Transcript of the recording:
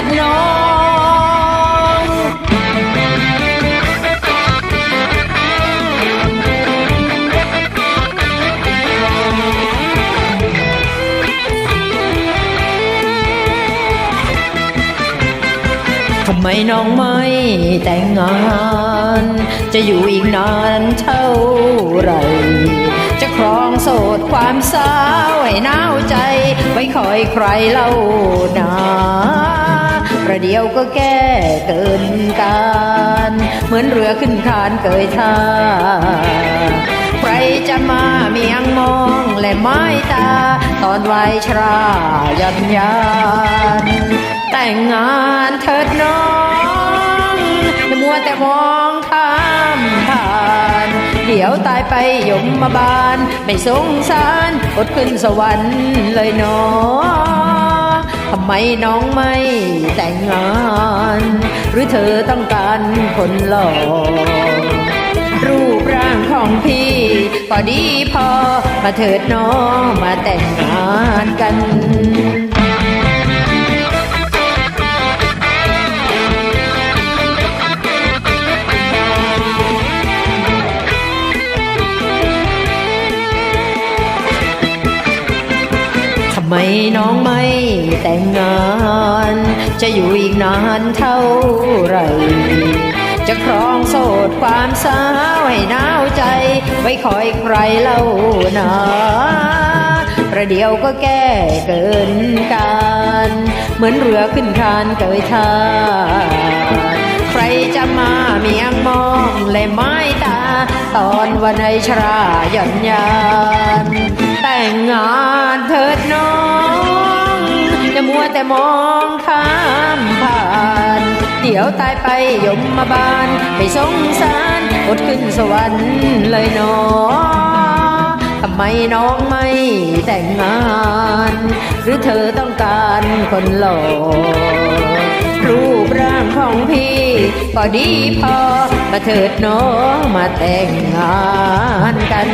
ดน้องทำไมน้องไม่แต่งงาน จะอยู่อีกนานเท่าไหรจะครอง โสดความสาวให้หนาวใจไว้คอยใครเล่านาประเดี๋ยวก็แก้เกินการ เหมือนเรือขึ้นคานเกยท่าใครจะมาเมียงมองและไม้ตา ตอนวัยชรายันยานแต่งงานเถิดน้องมัวแต่มองข้ม ดี๋ยวตายไปยมมาบานไม่สงสารอดขึ้นสวรรค์เลยเนาะทำไมน้องไม่แต่งงาน หรือเธอต้องการคนหล่อรูปร่างของพี่ก็ดีพอ มาเถิดน้องมาแต่งงานกัน ไมน้องไม่แต่งงาน จะอยู่อีกนานเท่าไหรจะครองโสดความสาวให้หนาวใจ ไว้คอยใครเล่านาประเดี๋ยวก็แก้เกินการ เหมือนเรือขึ้นคานเกยท่าใครจะมาเมียงมองและไม้ตา ตอนวันในชราหย่อนยา องข้ามผ่าน เดี๋ยวตายไปยมมาบาน ไปสงสารอดขึ้นสวรรค์เลยเนอทำไมน้องไม่แต่งงาน หรือเธอต้องการคนหล่อรูปร่างของพี่ก็ดีพอมาเถิดน้องมาแต่งงานกัน